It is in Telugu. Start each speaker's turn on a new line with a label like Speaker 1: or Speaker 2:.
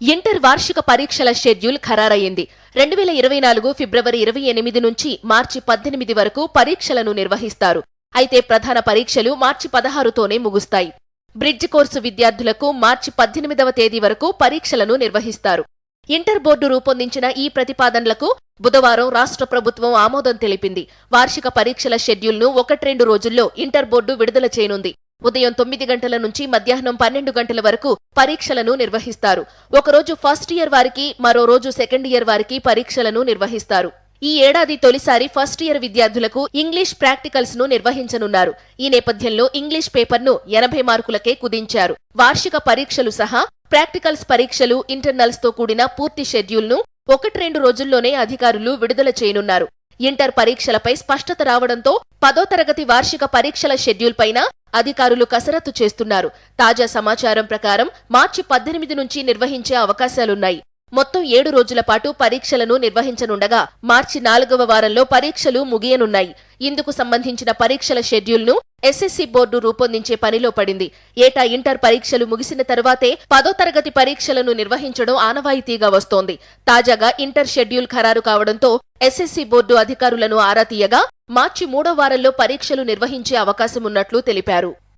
Speaker 1: ఇంటర్ వార్షిక పరీక్షల షెడ్యూల్ ఖరారయ్యింది. రెండు వేల ఇరవై నాలుగు ఫిబ్రవరి ఇరవై ఎనిమిది నుంచి మార్చి పద్దెనిమిది వరకు పరీక్షలను నిర్వహిస్తారు. అయితే ప్రధాన పరీక్షలు మార్చి పదహారుతోనే ముగుస్తాయి. బ్రిడ్జ్ కోర్సు విద్యార్థులకు మార్చి పద్దెనిమిదవ తేదీ వరకు పరీక్షలను నిర్వహిస్తారు. ఇంటర్ బోర్డు రూపొందించిన ఈ ప్రతిపాదనలకు బుధవారం రాష్ట్ర ప్రభుత్వం ఆమోదం తెలిపింది. వార్షిక పరీక్షల షెడ్యూల్ను ఒకట్రెండు రోజుల్లో ఇంటర్ బోర్డు విడుదల చేయనుంది. ఉదయం తొమ్మిది గంటల నుంచి మధ్యాహ్నం పన్నెండు గంటల వరకు పరీక్షలను నిర్వహిస్తారు. ఒకరోజు ఫస్ట్ ఇయర్ వారికి మరో రోజు సెకండ్ ఇయర్ వారికి పరీక్షలను నిర్వహిస్తారు. ఈ ఏడాది తొలిసారి ఫస్ట్ ఇయర్ విద్యార్థులకు ఇంగ్లీష్ ప్రాక్టికల్స్ను నిర్వహించనున్నారు. ఈ నేపథ్యంలో ఇంగ్లీష్ పేపర్ను ఎనభై మార్కులకే కుదించారు. వార్షిక పరీక్షలు సహా ప్రాక్టికల్స్ పరీక్షలు ఇంటర్నల్స్తో కూడిన పూర్తి షెడ్యూల్ను ఒకటి రెండు రోజుల్లోనే అధికారులు విడుదల చేయనున్నారు. ఇంటర్ పరీక్షలపై స్పష్టత రావడంతో పదో తరగతి వార్షిక పరీక్షల షెడ్యూల్ పైన అధికారులు కసరత్తు చేస్తున్నారు. తాజా సమాచారం ప్రకారం మార్చి పద్దెనిమిది నుంచి నిర్వహించే అవకాశాలున్నాయి. మొత్తం ఏడు రోజుల పాటు పరీక్షలను నిర్వహించనుండగా మార్చి నాలుగవ వారంలో పరీక్షలు ముగియనున్నాయి. ఇందుకు సంబంధించిన పరీక్షల షెడ్యూల్ను ఎస్ఎస్సి బోర్డు రూపొందించే పనిలో పడింది. ఏటా ఇంటర్ పరీక్షలు ముగిసిన తరువాతే పదో తరగతి పరీక్షలను నిర్వహించడం ఆనవాయితీగా వస్తోంది. తాజాగా ఇంటర్ షెడ్యూల్ ఖరారు కావడంతో ఎస్ఎస్సి బోర్డు అధికారులను ఆరా తీయగా మార్చి మూడో వారంలో పరీక్షలు నిర్వహించే అవకాశమున్నట్లు తెలిపారు.